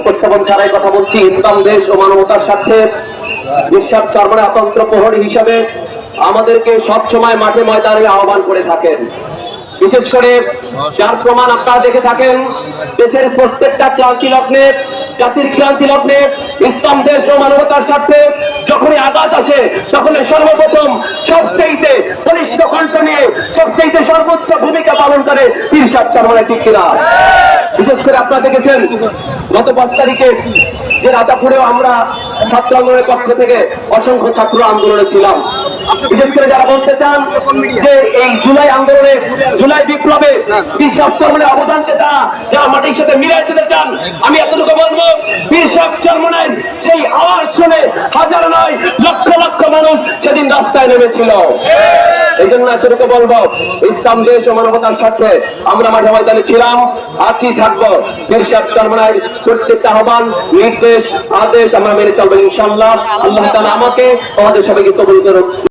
উপস্থাপন ছাড়াই কথা বলছি, ইসলাম, দেশ ও মানবতার স্বার্থে বিশ্বাস চরমানের অতন্ত্র প্রহরী হিসাবে আমাদেরকে সব সময় মাঠে ময়দানে আহ্বান করে থাকেন। বিশেষ করে যার প্রমাণ আপনারা দেখে থাকেন, দেশের প্রত্যেকটা ক্রান্তি লগ্নে, জাতির ক্রান্তি লগ্নে, ইসলাম, দেশ ও মানবতার স্বার্থে যখনই আঘাত আসে তখন সর্বপ্রথম সবচেয়ে বলিষ্ঠ কণ্ঠ নিয়ে সবচেয়ে সর্বোচ্চ ভূমিকা পালন করে তিরসাদ চরমানের ঠিক কিনা? বিশেষ করে আপনারা দেখেছেন গত পাঁচ তারিখে যে রাজাপুরেও আমরা ছাত্র আন্দোলনের পক্ষ থেকে অসংখ্য ছাত্র আন্দোলনে ছিলাম। বিশেষ করে যারা বলতে চান যে এই জুলাই আন্দোলনে, জুলাই বিপ্লবে বিশ্বাস চর্মনের অবদানকে তারা, যারা মাটির সাথে মিলাই দিতে চান, আমি এতটুকু বলব বিশ্বাস চর্মনের সেই আওয়াজ শুনে হাজার নয় লক্ষ লক্ষ মানুষ সেদিন রাস্তায় নেমেছিল। এই জন্য এতটুকু বলব, ইসলাম দেশ ও মানবতার স্বার্থে আমরা মাঝে ময়দানে ছিলাম আছি থাকব। আহ্বান, নির্দেশ, আদেশ আমরা মেনে চলবো ইনশাল্লাহ আল্লাহ তালা আমাকে, আমাদের সবাইকে কবুল করুন